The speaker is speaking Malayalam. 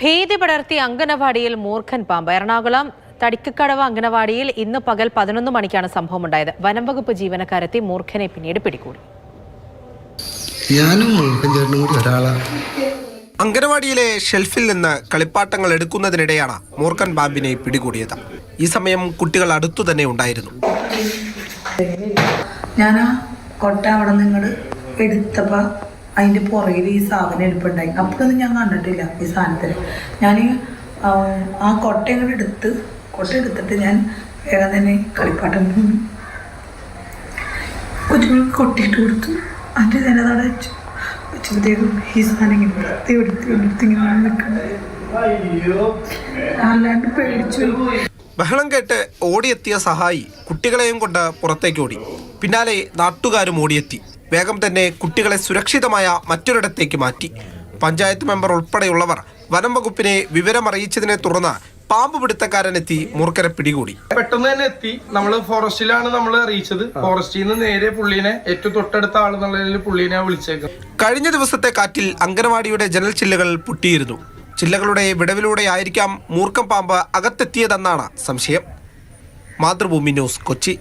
ഭീതി പടർത്തി അങ്കനവാടിയിൽ മൂർഖൻ പാമ്പ്. എറണാകുളം തടിക്കക്കടവ് അങ്കനവാടിയിൽ ഇന്ന് പകൽ പതിനൊന്ന് മണിക്കാണ് സംഭവം ഉണ്ടായത് വനം വകുപ്പ് ജീവനക്കാരെത്തി മൂർഖനെ പിന്നീട് പിടികൂടി. ഞാനും അങ്കനവാടിയിലെ ഷെൽഫിൽ നിന്ന് കളിപ്പാട്ടങ്ങൾ എടുക്കുന്നതിനിടെയാണ് മൂർഖൻ പാമ്പിനെ പിടികൂടിയത്. ഈ സമയം കുട്ടികൾ അടുത്തു തന്നെ ഉണ്ടായിരുന്നു. ഞാൻ ആ കൊട്ട അവിടെ നിങ്ങൾ എടുത്തപ്പോൾ അതിന്റെ പുറകിൽ ഈ സാധനം എടുപ്പുണ്ടായി. അപ്പോഴൊന്നും ഞാൻ കണ്ടിട്ടില്ല ഈ സാധനത്തിൽ ഞാൻ ആ കൊട്ട ഇങ്ങോട്ട് എടുത്ത് കൊട്ട എടുത്തിട്ട് ഞാൻ വേഗം തന്നെ കളിപ്പാട്ടം കൊണ്ടു കൊച്ചുങ്ങൾക്ക് കൊട്ടിയിട്ട് കൊടുത്തു. അതിന്റെ തന്നെ അതവിടെ വെച്ചു. വെച്ചപ്പോഴത്തേക്കും ഈ സാധനം ഇങ്ങനെ വൃത്തി എടുത്തി എടുത്ത് ഇങ്ങനെ നിൽക്കുന്നത് അല്ലാണ്ട് പേടിച്ചു ബഹളം കേട്ട് ഓടിയെത്തിയ സഹായി കുട്ടികളെയും കൊണ്ട് പുറത്തേക്ക് ഓടി. പിന്നാലെ നാട്ടുകാരും ഓടിയെത്തി. വേഗം തന്നെ കുട്ടികളെ സുരക്ഷിതമായ മറ്റൊരിടത്തേക്ക് മാറ്റി. പഞ്ചായത്ത് മെമ്പർ ഉൾപ്പെടെയുള്ളവർ വനം വകുപ്പിനെ വിവരമറിയിച്ചതിനെ തുടർന്ന് പാമ്പ് പിടുത്തക്കാരനെത്തി മൂർക്കരെ പിടികൂടി. പെട്ടെന്ന് തന്നെ എത്തി. നമ്മൾ ഫോറസ്റ്റിലാണ് നമ്മൾ അറിയിച്ചത്. ഫോറസ്റ്റിൽ നിന്ന് നേരെ പുള്ളീനെ ഏറ്റവും തൊട്ടടുത്ത ആൾ എന്നുള്ള പുള്ളീനെ വിളിച്ചേക്കും. കഴിഞ്ഞ ദിവസത്തെ കാറ്റിൽ അംഗനവാടിയുടെ ജനൽ ചില്ലുകൾ പൊട്ടിയിരുന്നു. ചില്ലകളുടെ വിടവിലൂടെയായിരിക്കാം മൂർക്കം പാമ്പ് അകത്തെത്തിയതെന്നാണ് സംശയം. മാതൃഭൂമി ന്യൂസ് കൊച്ചി.